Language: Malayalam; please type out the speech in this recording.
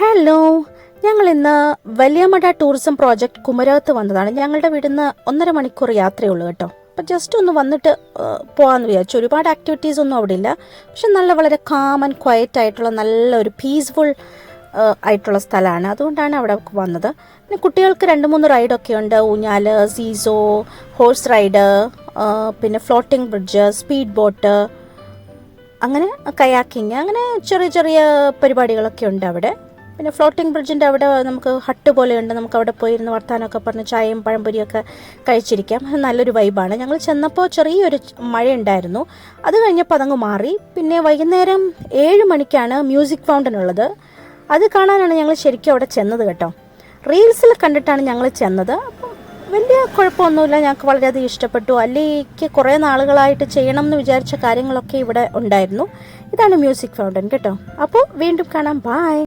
ഹലോ ഞങ്ങൾ ഇന്ന് വലിയമട ടൂറിസം പ്രോജക്റ്റ് കുമരകത്ത് വന്നതാണ്. ഞങ്ങളുടെ വീടിന്ന് ഒന്നര മണിക്കൂർ യാത്രയുള്ളൂ കേട്ടോ. അപ്പം ജസ്റ്റ് ഒന്ന് വന്നിട്ട് പോകാമെന്ന് വിചാരിച്ചു. ഒരുപാട് ആക്ടിവിറ്റീസ് ഒന്നും അവിടെ ഇല്ല. പക്ഷെ നല്ല വളരെ കാം ആൻഡ് ക്വയറ്റ് ആയിട്ടുള്ള നല്ല ഒരു പീസ്ഫുൾ ആയിട്ടുള്ള സ്ഥലമാണ്. അതുകൊണ്ടാണ് അവിടെ വന്നത്. പിന്നെ കുട്ടികൾക്ക് രണ്ട് മൂന്ന് റൈഡൊക്കെ ഉണ്ട്. ഊഞ്ഞാൽ സീസോ ഹോഴ്സ് റൈഡ് പിന്നെ ഫ്ലോട്ടിംഗ് ബ്രിഡ്ജ് സ്പീഡ് ബോട്ട് അങ്ങനെ കയാക്കിങ് അങ്ങനെ ചെറിയ ചെറിയ പരിപാടികളൊക്കെ ഉണ്ട് അവിടെ. പിന്നെ ഫ്ലോട്ടിംഗ് ബ്രിഡ്ജിന്റെ അവിടെ നമുക്ക് ഹട്ട് പോലെയുണ്ട്. നമുക്ക് അവിടെ പോയി ഇരുന്ന് വർത്താനമൊക്കെ പറഞ്ഞ് ചായയും പഴംപൊരിയൊക്കെ കഴിച്ചിരിക്കാം. നല്ലൊരു വൈബാണ് ഞങ്ങൾ ചെന്നപ്പോൾ ചെറിയൊരു മഴയുണ്ടായിരുന്നു. അത് കഴിഞ്ഞപ്പോൾ അതങ്ങ് മാറി. പിന്നെ വൈകുന്നേരം ഏഴ് മണിക്കാണ് മ്യൂസിക് ഫൗണ്ടൻ ഉള്ളത്. അത് കാണാനാണ് ഞങ്ങൾ ശരിക്കും അവിടെ ചെന്നത് കേട്ടോ. റീൽസിൽ കണ്ടിട്ടാണ് ഞങ്ങൾ ചെന്നത്. വലിയ കുഴപ്പമൊന്നുമില്ല. ഞങ്ങൾക്ക് വളരെയധികം ഇഷ്ടപ്പെട്ടു. അല്ലെങ്കിൽ കുറേ നാളുകളായിട്ട് ചെയ്യണം എന്ന് വിചാരിച്ച കാര്യങ്ങളൊക്കെ ഇവിടെ ഉണ്ടായിരുന്നു. ഇതാണ് മ്യൂസിക് ഫൗണ്ടൻ കേട്ടോ. അപ്പോൾ വീണ്ടും കാണാം. ബായ്